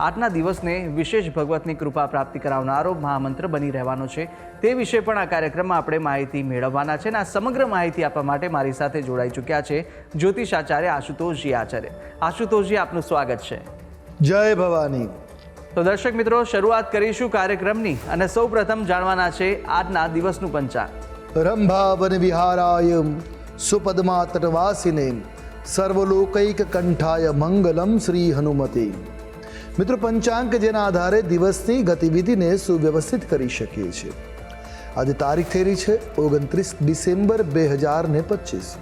આજના દિવસને વિશેષ ભગવતની કૃપા પ્રાપ્તિ કરાવનારો મહામંત્ર બની રહેવાનો છે. તે વિશે પણ આ કાર્યક્રમમાં આપણે માહિતી મેળવવાના છે અને આ સમગ્ર માહિતી આપવા માટે મારી સાથે જોડાઈ ચૂક્યા છે જ્યોતિષ આચાર્ય આશુતોષજી આચાર્ય. આશુતોષજી આપનું સ્વાગત છે. જય ભવાની. તો દર્શક મિત્રો શરૂઆત કરીશું કાર્યક્રમની અને સૌ પ્રથમ જાણવાના છે આજના દિવસનું પંચાંગ. રંભાવન વિહારાય સુપદમા તટવાસિને સર્વલોકૈક કંઠાય મંગલમ શ્રી હનુમતે. મિત્રો પંચાંગ જેના આધારે દિવસની ગતિવિધિને સુવ્યવસ્થિત કરી શકીએ છીએ. આજે તારીખ થઈ રહી છે ઓગણત્રીસ ડિસેમ્બર બે હજાર ને પચીસ.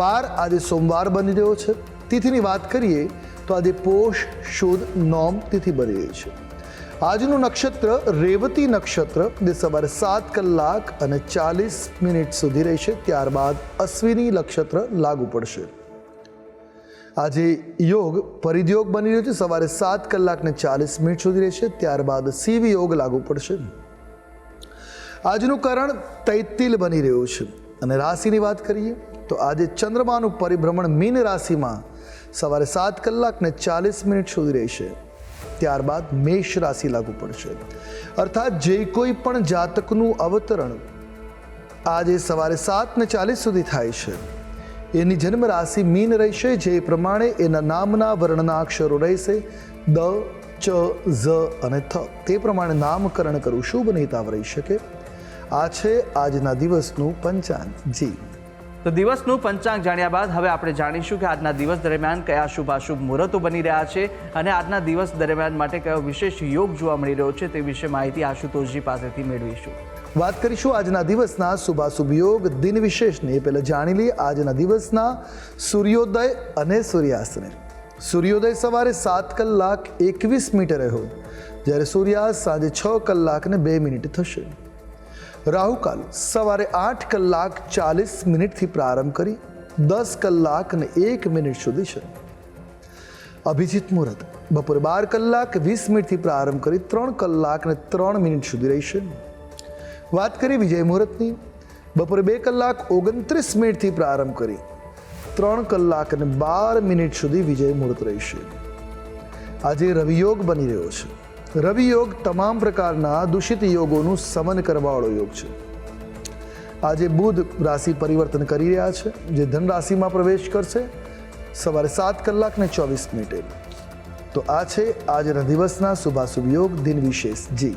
વાર આજે સોમવાર બની રહ્યો છે. તિથિની વાત કરીએ તો આજે પોષ શુદ્ધ નોમ તિથિ બની રહી છે. આજનું નક્ષત્ર રેવતી નક્ષત્ર જે સવારે સાત કલાક અને ચાલીસ મિનિટ સુધી રહેશે, ત્યારબાદ અશ્વિની નક્ષત્ર લાગુ પડશે. આજે યોગ પરિધયોગ બની રહ્યો છે. સવારે સાત કલાકને ચાલીસ મિનિટ સુધી રહેશે. ત્યારબાદ શિવ યોગ લાગુ પડશે. આજનું કરણ તૈતિલ બની રહ્યું છે. અને રાશિની વાત કરીએ તો આજે ચંદ્રમાનું પરિભ્રમણ મીન રાશિમાં સવારે સાત કલાકને ચાલીસ મિનિટ સુધી રહેશે. ત્યારબાદ મેષ રાશિ લાગુ પડશે. અર્થાત જે કોઈ પણ જાતકનું અવતરણ આજે સવારે સાત ને ચાલીસ સુધી થાય છે. એની જન્મ રાશિ મીન રહેશે, જે પ્રમાણે એના નામના વર્ણના અક્ષરો રહેશે. દ, ચ, ઝ અને થ. તે પ્રમાણે નામકરણ કરવું શુભ નેતાવ રહી શકે. આ છે આજના દિવસનું પંચાંગ. જી. તો દિવસનું પંચાંગ જાણ્યા બાદ હવે આપણે જાણીશું કે આજના દિવસ દરમિયાન કયા શુભાશુભ મુહૂર્તો બની રહ્યા છે અને આજના દિવસ દરમિયાન માટે કયો વિશેષ યોગ જોવા મળી રહ્યો છે તે વિશે માહિતી આશુતોષજી પાસેથી મેળવીશું. વાત કરીશું આજના દિવસના શુભાશુભયોગ દિન વિશેષને. એ પહેલાં જાણી લઈએ આજના દિવસના સૂર્યોદય અને સૂર્યાસ્તને. સૂર્યોદય સવારે સાત કલાક એકવીસ મિનિટે રહ્યો. જ્યારે સૂર્યાસ્ત સાંજે છ કલાકને બે મિનિટ થશે. રાહુકાલ સવારે આઠ કલાક ચાલીસ મિનિટથી પ્રારંભ કરી દસ કલાક ને એક મિનિટ સુધી છે. અભિજીત મુહૂર્ત બપોરે બાર કલાક વીસ મિનિટથી પ્રારંભ કરી ત્રણ કલાક ને ત્રણ મિનિટ સુધી રહેશે વાત કરી વિજય મુહૂર્તની. બપોરે બે કલાક ઓગણત્રીસ મિનિટથી પ્રારંભ કરી. ત્રણ કલાક અને બાર મિનિટ સુધી વિજય મુહૂર્ત રહેશે. આજે રવિયોગ બની રહ્યો છે. રવિયોગ તમામ પ્રકારના દૂષિત યોગોનું સમન કરવાવાળો યોગ છે. આજે બુધ રાશિ પરિવર્તન કરી રહ્યા છે, જે ધન રાશિમાં પ્રવેશ કરશે. સવારે સાત કલાક ને ચોવીસ મિનિટે. તો આ છે આજના દિવસના શુભાશુભ યોગ દિન વિશેષ જી.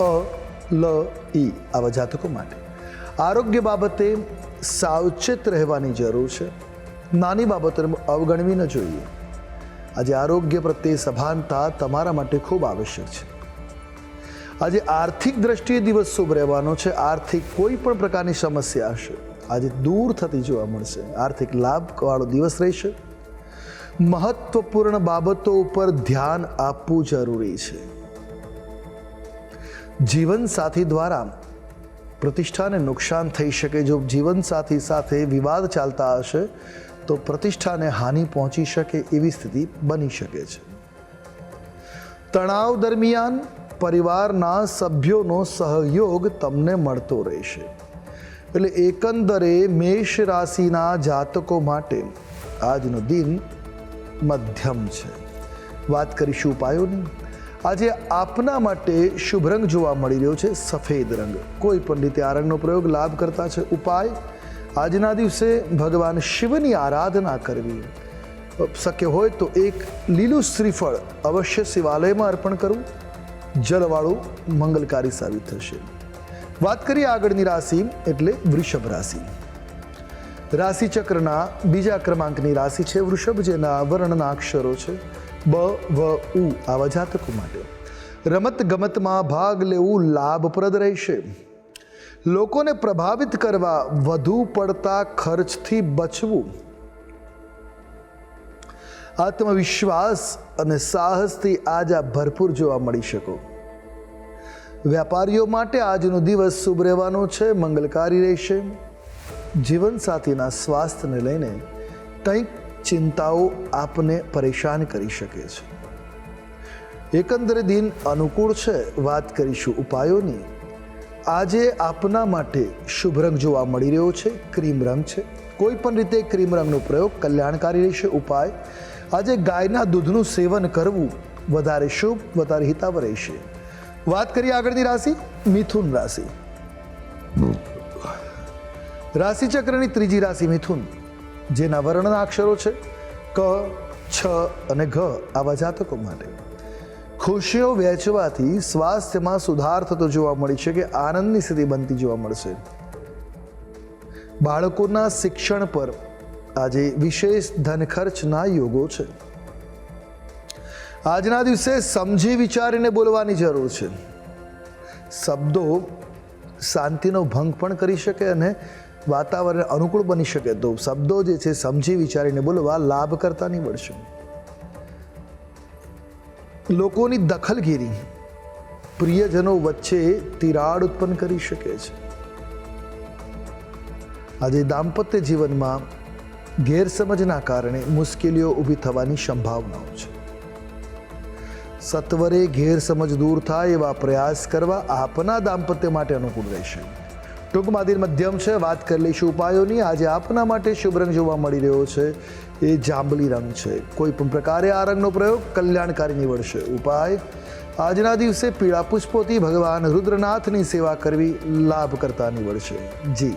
અ, લ ઈ આવા જાતકો માટે. આરોગ્ય બાબતે સાવચેત રહેવાની જરૂર છે. નાની બાબતોને અવગણવી ન જોઈએ. આજે આરોગ્ય પ્રત્યે સભાનતા તમારા માટે ખૂબ આવશ્યક છે. આજે આર્થિક દ્રષ્ટિએ દિવસ શુભ રહેવાનો છે. આર્થિક કોઈ પણ પ્રકારની સમસ્યા હશે. આજે દૂર થતી જોવા મળશે. આર્થિક લાભવાળો દિવસ રહેશે. મહત્વપૂર્ણ બાબતો ઉપર ધ્યાન આપવું જરૂરી છે. જીવનસાથી દ્વારા પ્રતિષ્ઠાને નુકસાન થઈ શકે. જો જીવનસાથી સાથે વિવાદ ચાલતા હશે, તો પ્રતિષ્ઠાને હાનિ પહોંચી શકે એવી સ્થિતિ બની શકે છે. તણાવ દરમિયાન પરિવારના સભ્યોનો સહયોગ તમને મળતો રહેશે. એટલે એકંદરે મેષ રાશિના જાતકો માટે આજનો દિન મધ્યમ છે. વાત કરીશું ઉપાયોની. આજે આપના માટે શુભ રંગ જોવા મળી રહ્યો છે સફેદ રંગ. કોઈ પણ રીતે આ રંગનો પ્રયોગ લાભ કરતા છે ઉપાય. આજના દિવસે ભગવાન શિવની આરાધના કરવી. શક્ય હોય તો એક લીલું શ્રીફળ અવશ્ય શિવાલયમાં અર્પણ કરવું. જલવાળું મંગલકારી સાબિત થશે. વાત કરીએ આગળની રાશિ, એટલે વૃષભ રાશિ. રાશિચક્રના બીજા ક્રમાંકની રાશિ છે વૃષભ, જેના વર્ણના અક્ષરો છે. બ, વ, ઉ આવા જાતકો માટે. રમત ગમતમાં ભાગ લેવું લાભપ્રદ રહેશે. લોકોને પ્રભાવિત કરવા વધુ પડતા ખર્ચથી બચવું. આત્મવિશ્વાસ અને સાહસથી આજ આ ભરપૂર જોવા મળી શકો. વેપારીઓ માટે આજનો દિવસ શુભ રહેવાનો છે, મંગલકારી રહેશે. જીવનસાથીના સ્વાસ્થ્યને લઈને કંઈક ચિંતાઓ આપને પરેશાન કરી શકે છે. એકંદરે દિન અનુકૂળ છે વાત કરીશું ઉપાયોની. આજે આપના માટે શુભ રંગ જોવા મળી રહ્યો છે ક્રીમ રંગ છે. કોઈ પણ રીતે ક્રીમ રંગનો પ્રયોગ કલ્યાણકારી રહેશે ઉપાય. આજે ગાયના દૂધનું સેવન કરવું વધારે શુભ વધારે હિતાવ રહેશે. વાત કરીએ આગળની રાશિ મિથુન રાશિ. રાશિ ચક્રની ત્રીજી રાશિ મિથુન. જેના વર્ણના અક્ષરો છે ક, છ અને ઘ આવા જાતકો માટે. ખુશીઓ વહેંચવાથી સ્વાસ્થ્યમાં સુધાર થતો જોવા મળી છે કે આનંદની સ્થિતિ બનતી જોવા મળશે. બાળકોના શિક્ષણ પર આજે વિશેષ ધન ખર્ચના યોગો છે. આજના દિવસે સમજી વિચારીને બોલવાની જરૂર છે. શબ્દો શાંતિનો ભંગ પણ કરી શકે અને વાતાવરણ અનુકૂળ બની શકે તો શબ્દો જે છે, સમજી વિચારીને બોલવા લાભ કરતા નીવડશે લોકોની દખલગીરી પ્રિયજનો વચ્ચે તિરાડ ઉત્પન્ન કરી શકે છે. આજે દાંપત્ય જીવનમાં ગેરસમજના કારણે મુશ્કેલીઓ ઊભી થવાની સંભાવનાઓ છે. સત્વરે ગેરસમજ દૂર થાય એવા પ્રયાસ કરવા આપના દાંપત્ય માટે અનુકૂળ રહેશે. ટૂંકમાં દિન મધ્યમ છે. વાત કરી લઈશું ઉપાયોની. આજે આપના માટે શુભ રંગ જોવા મળી રહ્યો છે. એ જાંબલી રંગ છે. કોઈ પણ પ્રકારે આ રંગનો પ્રયોગ કલ્યાણકારી નીવડશે. ઉપાય? આજના દિવસે પીળા પુષ્પોથી ભગવાન રુદ્રનાથની સેવા કરવી લાભકર્તા નીવડશે. જી.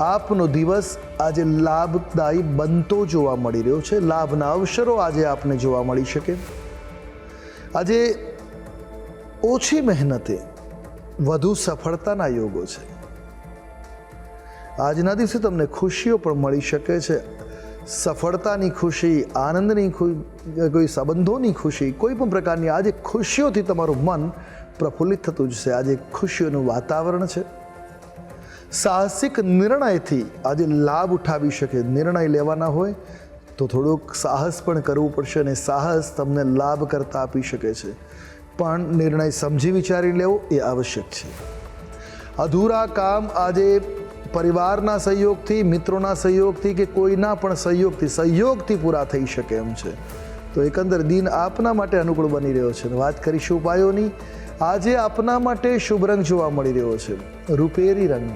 આપનો દિવસ આજે લાભદાયી બનતો જોવા મળી રહ્યો છે. લાભના અવસરો આજે આપને જોવા મળી શકે. આજે ઓછી મહેનતે વધુ સફળતાના યોગો છે. આજના દિવસે તમને ખુશીઓ પણ મળી શકે છે. સફળતાની ખુશી, આનંદની કોઈ સંબંધોની ખુશી, કોઈ પણ પ્રકારની આજે ખુશીઓથી તમારું મન પ્રફુલ્લિત થતું જશે. આજે ખુશીઓનું વાતાવરણ છે. સાહસિક નિર્ણયથી આજે લાભ ઉઠાવી શકે, નિર્ણય લેવાના હોય તો થોડુંક સાહસ પણ કરવું પડશે અને સાહસ તમને લાભ કરતાં આપી શકે છે. પણ નિર્ણય સમજી વિચારી લેવો એ આવશ્યક છે. અધૂરા કામ આજે પરિવારના સહયોગથી, મિત્રોના સહયોગથી કે કોઈના પણ સહયોગથી સહયોગથી પૂરા થઈ શકે એમ છે. તો એકંદર દિન આપના માટે અનુકૂળ બની રહ્યો છે. વાત કરીશું ઉપાયોની. આજે આપના માટે શુભ રંગ જોવા મળી રહ્યો છે. રૂપેરી રંગ.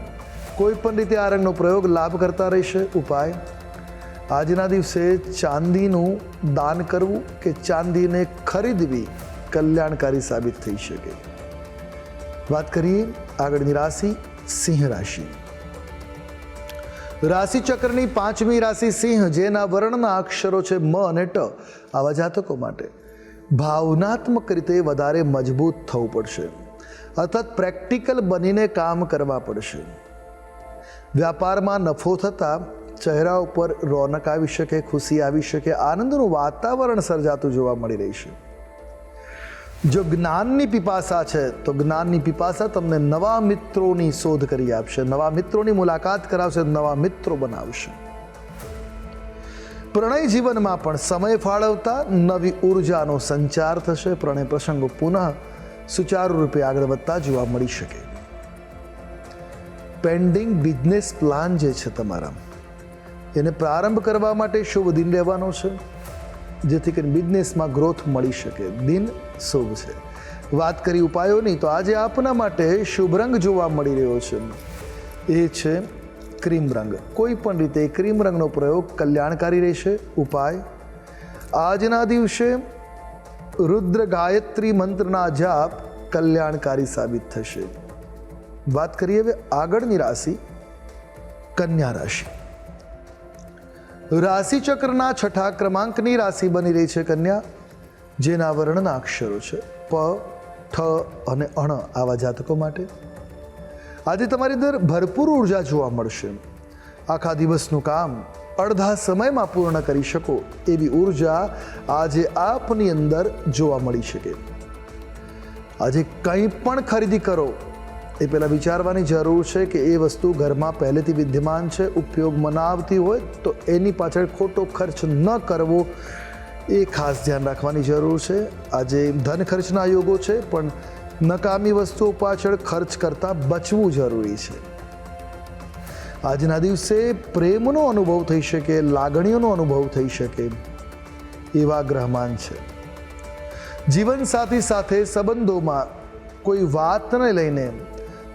કોઈ પણ રીતે આ રંગનો પ્રયોગ લાભ કરતા રહેશે? ઉપાય? આજના દિવસે ચાંદીનું દાન કરવું કે ચાંદીને ખરીદવી કલ્યાણકારી સાબિત થઈ શકે? વાત કરીએ આગળની રાશિ, સિંહ રાશિ. રાશિ ચક્રની પાંચમી રાશિ સિંહ, જેના વર્ણના અક્ષરો છે મ અને ટ, આવા જાતકો માટે. ભાવનાત્મક રીતે વધારે મજબૂત થવું પડશે. અર્થાત પ્રેક્ટિકલ બનીને કામ કરવા પડશે. વ્યાપારમાં નફો થતાં ચહેરા ઉપર રોનક આવી શકે, ખુશી આવી શકે, આનંદનું વાતાવરણ સર્જાતું જોવા મળી રહેશે જો જ્ઞાનની પીપાસા છે, તો જ્ઞાનની પીપાસા તમને નવા મિત્રોની શોધ કરી આપશે, નવા મિત્રોની મુલાકાત કરાવશે, નવા મિત્રો બનાવશે. પ્રણય જીવનમાં પણ સમય ફાળવતા નવી ઉર્જાનો સંચાર થશે, પ્રણય પ્રસંગો પુનઃ સુચારુ રૂપે આગળ વધતા જોવા મળી શકે. પેન્ડિંગ બિઝનેસ પ્લાન જે છે તમારા એને પ્રારંભ કરવા માટે શુભ દિન રહેવાનો છે, જેથી કરીને બિઝનેસમાં ગ્રોથ મળી શકે. દિન શુભ છે. વાત કરી ઉપાયોની, તો આજે આપના માટે શુભ રંગ જોવા મળી રહ્યો છે. એ છે ક્રીમ રંગ. કોઈ પણ રીતે ક્રીમ રંગનો પ્રયોગ કલ્યાણકારી રહેશે. ઉપાય, આજના દિવસે રુદ્ર ગાયત્રી મંત્રના જાપ કલ્યાણકારી સાબિત થશે. વાત કરીએ હવે આગળની રાશિ, કન્યા રાશિ. રાશિ ચક્રના છઠ્ઠા ક્રમાંકની રાશિ બની રહી છે કન્યા, જેના વર્ણના અક્ષરો છે પ, ઠ અને અણ આવા જાતકો માટે. આજે તમારી અંદર ભરપૂર ઊર્જા જોવા મળશે. આખા દિવસનું કામ અડધા સમયમાં પૂર્ણ કરી શકો એવી ઊર્જા આજે આપની અંદર જોવા મળી શકે. આજે કંઈ પણ ખરીદી કરો એ પહેલાં વિચારવાની જરૂર છે કે એ વસ્તુ ઘરમાં પહેલેથી વિદ્યમાન છે ઉપયોગમાં ના આવતી હોય, તો એની પાછળ ખોટો ખર્ચ ન કરવો એ ખાસ ધ્યાન રાખવાની જરૂર છે. આજે ધન ખર્ચના યોગો છે, પણ નકામી વસ્તુઓ પાછળ ખર્ચ કરતાં બચવું જરૂરી છે. આજના દિવસે પ્રેમનો અનુભવ થઈ શકે, લાગણીઓનો અનુભવ થઈ શકે એવા ગ્રહમાન છે. જીવનસાથી સાથે સંબંધોમાં કોઈ વાતને લઈને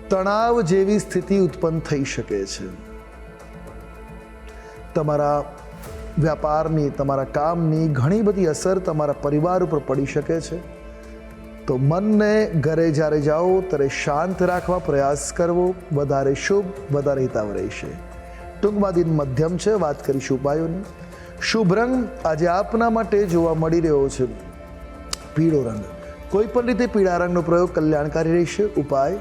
તણાવ જેવી સ્થિતિ ઉત્પન્ન થઈ શકે છે. તમારા વ્યાપારની, તમારા કામની ઘણી બધી અસર તમારા પરિવાર ઉપર પડી શકે છે. તો મનને ઘરે જ્યારે જાઓ, ત્યારે શાંત રાખવા પ્રયાસ કરવો વધારે શુભ, વધારે હિતાવ રહેશે. ટૂંકમાં દિન મધ્યમ છે, વાત કરીશું ઉપાયોની. શુભ રંગ આજે આપના માટે જોવા મળી રહ્યો છે. પીળો રંગ. કોઈ પણ રીતે પીળા રંગનો પ્રયોગ કલ્યાણકારી રહેશે. ઉપાય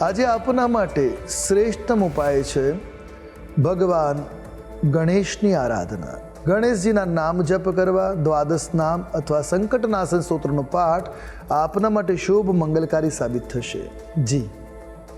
આજે આપના માટે શ્રેષ્ઠતમ ઉપાય છે ભગવાન ગણેશની આરાધના. ગણેશજીના નામ જપ કરવા, દ્વાદશ નામ અથવા સંકટનાશન સ્તોત્રનો પાઠ આપના માટે શુભ, મંગલકારી સાબિત થશે. જી.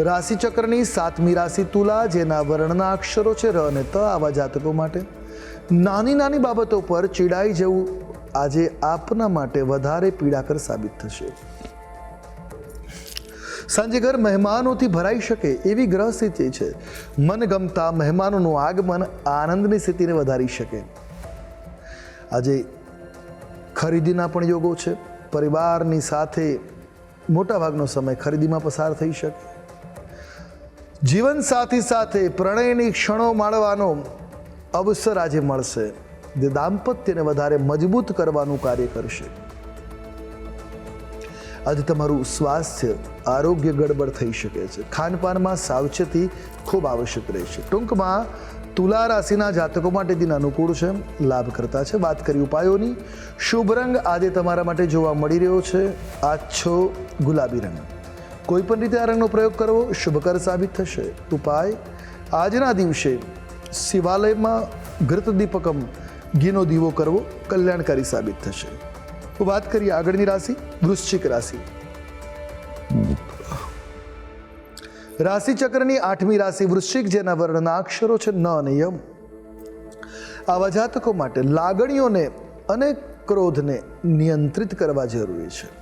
રાશિ ચક્રની સાતમી રાશિ તુલા, જેના વર્ણના અક્ષરો છે ર અને ત આવા જાતકો માટે. નાની નાની બાબતો પર ચીડાઈ જવું આજે આપના માટે વધારે પીડાકર સાબિત થશે. સાંજે ઘર મહેમાનોથી ભરાઈ શકે એવી ગ્રહ સ્થિતિ છે. મનગમતા મહેમાનોનું આગમન આનંદની સ્થિતિને વધારી શકે. આજે ખરીદીના પણ યોગો છે. પરિવારની સાથે મોટાભાગનો સમય ખરીદીમાં પસાર થઈ શકે. જીવન સાથી સાથે પ્રણયની ક્ષણો માણવાનો અવસર આજે મળશે. જે દાંપત્યને વધારે મજબૂત કરવાનું કાર્ય કરશે. આજે તમારું સ્વાસ્થ્ય આરોગ્ય ગડબડ થઈ શકે છે. ખાનપાનમાં સાવચેતી ખૂબ આવશ્યક રહેશે ટૂંકમાં, તુલા રાશિના જાતકો માટે દિન અનુકૂળ છે લાભ કરતા છે. વાત કરી ઉપાયોની. શુભ રંગ આજે તમારા માટે જોવા મળી રહ્યો છે. આછો ગુલાબી રંગ. કોઈ પણ રીતે આ રંગનો પ્રયોગ કરવો શુભકર સાબિત થશે. ઉપાય, આજના દિવસે શિવાલયમાં ઘૃતદીપકમ ઘીનો દીવો કરવો કલ્યાણકારી સાબિત થશે. વાત કરીએ આગળની રાશિ, વૃશ્ચિક રાશિ. રાશિ ચક્રની આઠમી રાશિ વૃશ્ચિક, જેના વર્ણના અક્ષરો છે ન અને યમ. આવા જાતકો માટે લાગણીઓને અને ક્રોધને નિયંત્રિત કરવા જરૂરી છે.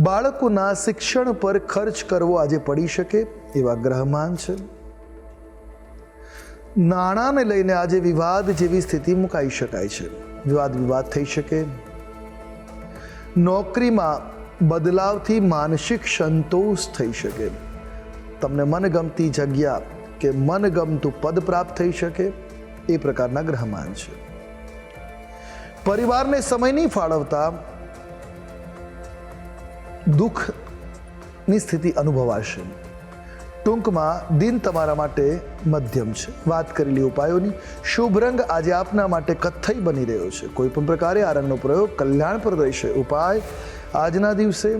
બાળકોના શિક્ષણ પર ખર્ચ કરવો આજે પડી શકે એવા ગ્રહમાન છે. નાણાંને લઈને આજે વિવાદ જેવી સ્થિતિ મુકાઈ શકાય છે. વિવાદ વિવાદ થઈ શકે. નોકરીમાં બદલાવથી માનસિક સંતોષ થઈ શકે. તમને મનગમતી જગ્યા કે મનગમતું પદ પ્રાપ્ત થઈ શકે એ પ્રકારના ગ્રહમાન છે. પરિવારને સમય નહીં ફાળવતા દુઃખની સ્થિતિ અનુભવાશે. ટૂંકમાં, દિન તમારા માટે મધ્યમ છે. વાત કરેલી ઉપાયોની. શુભ રંગ આજે આપના માટે કથ્થઈ બની રહ્યો છે. કોઈ પણ પ્રકારે આ રંગનો પ્રયોગ કલ્યાણપ્રદ રહેશે. ઉપાય, આજના દિવસે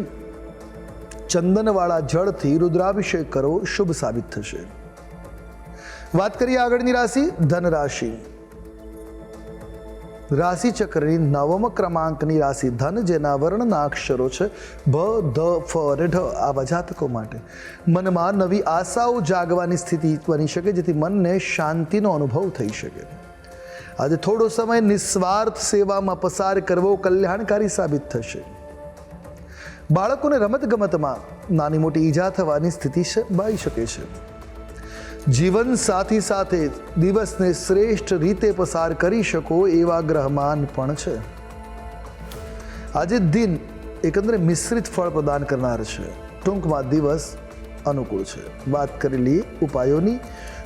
ચંદનવાળા જળથી રુદ્રાભિષેક કરવો શુભ સાબિત થશે. વાત કરીએ આગળની રાશિ ધન રાશિ રાશિ ચક્રની નવમ ક્રમાંકની રાશિ ધન, જેના વર્ણના અક્ષરો છે ભ ધ, ફ ઢ, આવા જાતકો માટે. મનમાં નવી આશાઓ જાગવાની સ્થિતિ બની શકે, જેથી મનને શાંતિનો અનુભવ થઈ શકે. આજે થોડો સમય નિસ્વાર્થ સેવામાં પસાર કરવો કલ્યાણકારી સાબિત થશે. બાળકોને રમતગમતમાં નાની મોટી ઈજા થવાની સ્થિતિ બાઈ શકે છે. જીવન સાથી સાથે દિવસને શ્રેષ્ઠ રીતે પસાર કરી શકો એવા ગ્રહમાન પણ છે. આજે દિન એકંદરે મિશ્રિત ફળ પ્રદાન કરનાર છે. ટૂંકમાં દિવસ અનુકૂળ છે. વાત કરી લઈએ ઉપાયોની,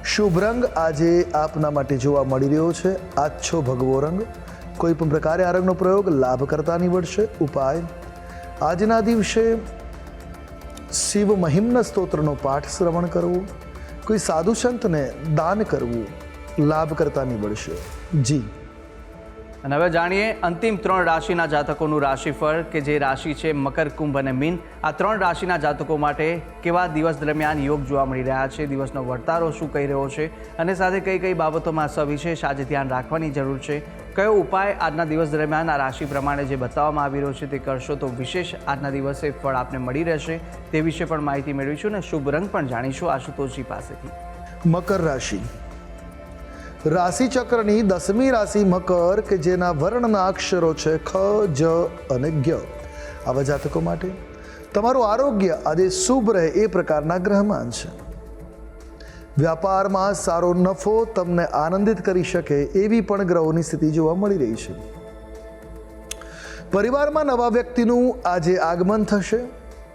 શુભ રંગ આજે આપના માટે જોવા મળી રહ્યો છે. આછો ભગવો રંગ, કોઈ પણ પ્રકારે આ રંગનો પ્રયોગ લાભ કરતા નીવડશે. ઉપાય, આજના દિવસે શિવ મહિમ્ન સ્તોત્રનો પાઠ શ્રવણ કરવું. કોઈ સાધુ સંતને દાન કરવું લાભકર્તા નીવડશે. જી. અને હવે જાણીએ અંતિમ ત્રણ રાશિના જાતકોનું રાશિફળ કે જે રાશિ છે મકર, કુંભ અને મીન. આ ત્રણ રાશિના જાતકો માટે કેવા દિવસ દરમિયાન યોગ જોવા મળી રહ્યા છે, દિવસનો વર્તારો શું કહી રહ્યો છે, અને સાથે કઈ કઈ બાબતોમાં સવિશેષ આજે ધ્યાન રાખવાની જરૂર છે કયો ઉપાય આજના દિવસ દરમિયાન આ રાશિ પ્રમાણે જે બતાવવામાં આવી રહ્યો છે તે કરશો તો વિશેષ આજના દિવસે ફળ આપને મળી રહેશે. તે વિશે પણ માહિતી મેળવીશું અને શુભ રંગ પણ જાણીશું આશુતોષજી પાસેથી. મકર રાશિ. રાશિચક્રની દસમી રાશિ મકર કે જેના વર્ણના અક્ષરો છે ખ, જ અને જ્ઞ આવા જાતકો માટે તમારું આરોગ્ય આજે શુભ રહે એ પ્રકારના ગ્રહમાન છે. વ્યાપારમાં સારો નફો તમને આનંદિત કરી શકે એવી પણ ગ્રહોની સ્થિતિ જોવા મળી રહી છે. પરિવારમાં નવા વ્યક્તિનું આજે આગમન થશે.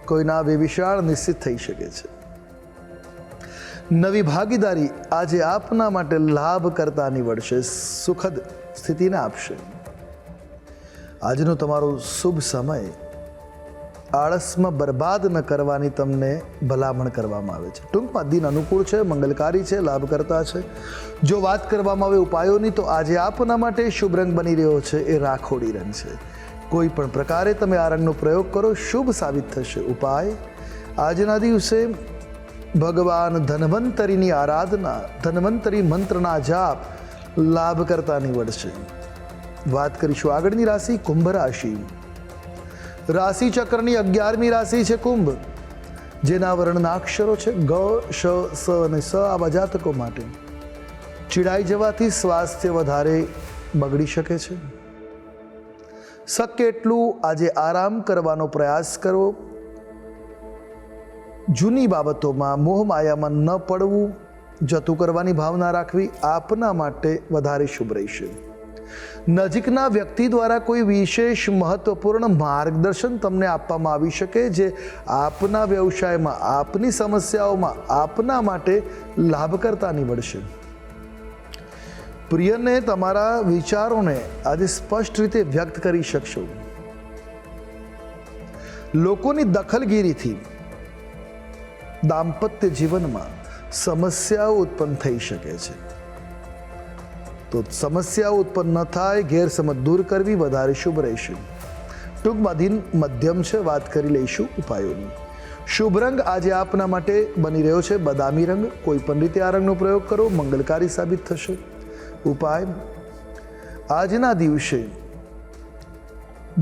કોઈના વિશાળ નિશ્ચિત થઈ શકે છે. નવી ભાગીદારી આજે આપના માટે લાભ કરતા નીવડશે, સુખદ સ્થિતિને આપશે. આજનો તમારો શુભ સમય. આળસમાં બરબાદ ન કરવાની તમને ભલામણ કરવામાં આવે છે. ટૂંકમાં દિન અનુકૂળ છે, મંગલકારી છે, લાભકર્તા છે. જો વાત કરવામાં આવે ઉપાયોની, તો આજે આપના માટે શુભ રંગ બની રહ્યો છે, એ રાખોડી રંગ છે. કોઈ પણ પ્રકારે તમે આ રંગનો પ્રયોગ કરો, શુભ સાબિત થશે. ઉપાય, આજના દિવસે ભગવાન ધન્વંતરીની આરાધના, ધન્વંતરી મંત્રના જાપ લાભકર્તા નિવડશે. વાત કરીશું આગળની રાશિ, કુંભ રાશિ. રાશિ ચક્રની અગિયારમી રાશિ છે કુંભ. જેના વર્ણના અક્ષરો છે ગ, શ, સ અને સ આવા જાતકો માટે. ચીડાઈ જવાથી સ્વાસ્થ્ય વધારે બગડી શકે છે. શક્ય એટલું આજે આરામ કરવાનો પ્રયાસ કરવો જૂની બાબતોમાં મોહમાયામાં ન પડવું. જતું કરવાની ભાવના રાખવી આપના માટે વધારે શુભ રહેશે. નજીકના વ્યક્તિ દ્વારા કોઈ વિશેષ મહત્વપૂર્ણ માર્ગદર્શન તમને આપવામાં આવી શકે જે આપના વ્યવસાયમાં, આપની સમસ્યાઓમાં, આપના માટે લાભકર્તા નીવડશે. પ્રિયને તમારા વિચારોને આજે સ્પષ્ટ રીતે વ્યક્ત કરી શકશો. લોકોની દખલગીરીથી દાંપત્ય જીવનમાં સમસ્યાઓ ઉત્પન્ન થઈ શકે છે. તો સમસ્યાઓ ઉત્પન્ન ન થાય, ગેરસમજ દૂર કરવી વધારે શુભ રહેશે. ટૂંકમાં દિન મધ્યમ છે, વાત કરી લઈશું ઉપાયોની. શુભ રંગ આજે આપના માટે બની રહ્યો છે, બદામી રંગ. કોઈ પણ રીતે આ રંગનો પ્રયોગ કરો, મંગલકારી સાબિત થશે. ઉપાય, આજના દિવસે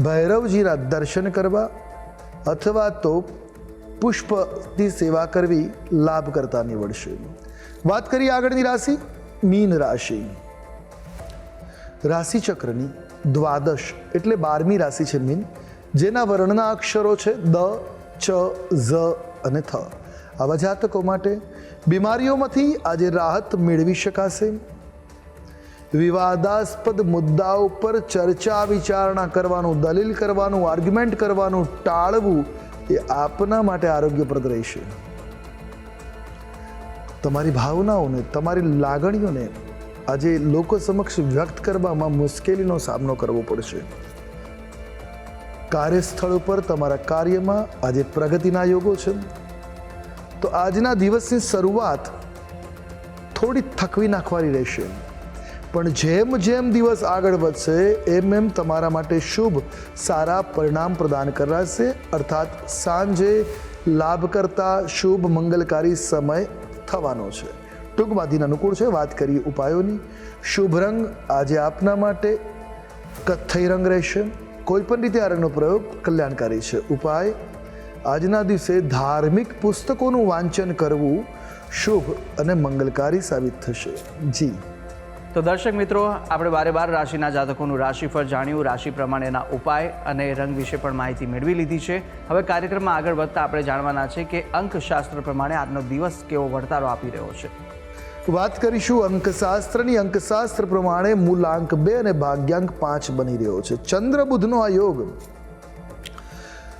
ભૈરવજીના દર્શન કરવા અથવા તો પુષ્પની સેવા કરવી લાભ કરતા નીવડશે. વાત કરીએ આગળની રાશિ, મીન રાશિ. રાશિચક્રની દ્વાદશ એટલે બારમી રાશિ છે મીન જેના વર્ણના અક્ષરો છે દ, ચ, ઝ અને થ. આવા જાતકો માટે બીમારીઓમાંથી આજે રાહત મેળવી શકાશે. વિવાદાસ્પદ મુદ્દાઓ પર ચર્ચા વિચારણા કરવાનું, દલીલ કરવાનું આર્ગ્યુમેન્ટ કરવાનું, ટાળવું એ આપના માટે આરોગ્યપ્રદ રહેશે. તમારી ભાવનાઓને, તમારી લાગણીઓને આજે લોકો સમક્ષ વ્યક્ત કરવામાં મુશ્કેલીનો સામનો કરવો પડશે. કાર્યસ્થળ ઉપર તમારા કાર્યમાં આજે પ્રગતિના યોગો છે. તો આજના દિવસની શરૂઆત થોડી થકવી નાખવાની રહેશે. પણ જેમ જેમ દિવસ આગળ વધશે, એમ એમ તમારા માટે શુભ, સારા પરિણામ પ્રદાન કરાશે અર્થાત સાંજે લાભ કરતા શુભ મંગલકારી સમય થવાનો છે. ટૂંકમાં દિન અનુકૂળ છે. વાત કરીએ ઉપાયોની. શુભ રંગ આજે આપના માટે કથ્થઈ રંગ રહેશે. કોઈ પણ રીતે આ રંગનો પ્રયોગ કલ્યાણકારી છે. ઉપાય, આજના દિવસે ધાર્મિક પુસ્તકોનું વાંચન કરવું શુભ અને મંગલકારી સાબિત થશે. જી. તો દર્શક મિત્રો, આપણે બારે બાર રાશિના જાતકોનું રાશિફળ જાણ્યું. રાશિ પ્રમાણેના ઉપાય અને રંગ વિશે પણ માહિતી મેળવી લીધી છે. હવે કાર્યક્રમમાં આગળ વધતા આપણે જાણવાના છે કે અંકશાસ્ત્ર પ્રમાણે આજનો દિવસ કેવો વર્તારો આપી રહ્યો છે. વાત કરીશું અંકશાસ્ત્રની. અંકશાસ્ત્ર પ્રમાણે મૂલાંક બે અને ભાગ્યાંક પાંચ બની રહ્યો છે. ચંદ્ર બુધનો આ યોગ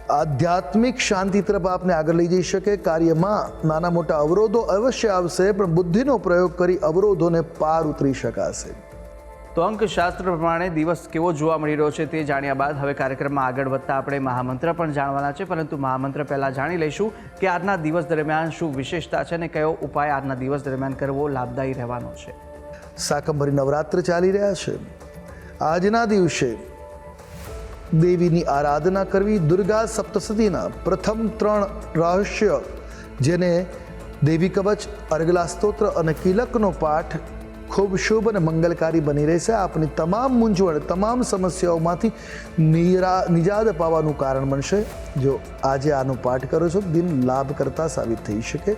આધ્યાત્મિક શાંતિ તરફ આપને આગળ લઈ જઈ શકે. કાર્યમાં નાના મોટા અવરોધો અવશ્ય આવશે, પણ બુદ્ધિનો પ્રયોગ કરી અવરોધોને પાર ઉતરી શકાશે. તો અંકશાસ્ત્ર પ્રમાણે દિવસ કેવો જોવા મળી રહ્યો છે તે જાણ્યા બાદ હવે કાર્યક્રમમાં આગળ વધતા આપણે મહામંત્ર પણ જાણવાના છે, પરંતુ મહામંત્ર પહેલાં જાણી લઈશું કે આજના દિવસ દરમિયાન શું વિશેષતા છે અને કયો ઉપાય આજના દિવસ દરમિયાન કરવો લાભદાયી રહેવાનો છે. સાકંભરી નવરાત્ર ચાલી રહ્યા છે. આજના દિવસે દેવીની આરાધના કરવી દુર્ગા સપ્તસતીના પ્રથમ ત્રણ રહસ્ય, જેને દેવી કવચ, અર્ગલા સ્તોત્ર અને કિલકનો પાઠ ખૂબ શુભ અને મંગલકારી બની રહેશે. આપની તમામ મૂંઝવણ, તમામ સમસ્યાઓમાંથી નિરા નિજાદ પાવાનું કારણ બનશે. જો આજે આનો પાઠ કરો છો દિન લાભ કરતા સાબિત થઈ શકે.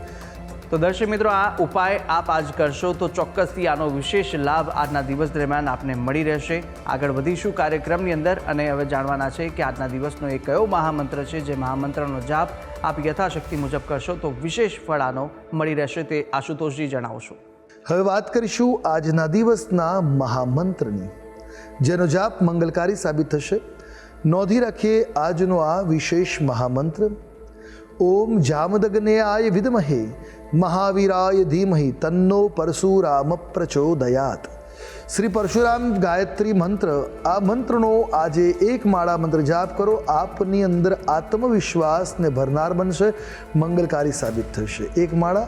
તો દર્શક મિત્રો, આ ઉપાય આપ આજ કરશો તો ચોક્કસથી આનો વિશેષ લાભ આજના દિવસ દરમિયાન આપને મળી રહેશે. આગળ વધીશું કાર્યક્રમની અંદર અને હવે જાણવાના છે કે આજના દિવસનો એ કયો મહામંત્ર છે, જે મહામંત્રનો જાપ આપ યથાશક્તિ મુજબ કરશો તો વિશેષ ફળ આનો મળી રહેશે તે આશુતોષજી જણાવશો. હવે વાત કરીશું આજના દિવસના મહામંત્રની, જેનો જાપ મંગલકારી સાબિત થશે. નોંધી રાખીએ આજનો આ વિશેષ મહામંત્ર. ઓમ જામદગ્નેયાય વિદ્મહે, મહાવીરાય ધીમહિ, તન્નો પરશુરામ પ્રચોદયાત. શ્રી પરશુરામ ગાયત્રી મંત્ર, આ મંત્રનો આજે એક માળા મંત્ર જાપ કરો, આપની અંદર આત્મવિશ્વાસને ભરનાર બનશે, મંગલકારી સાબિત થશે. એક માળા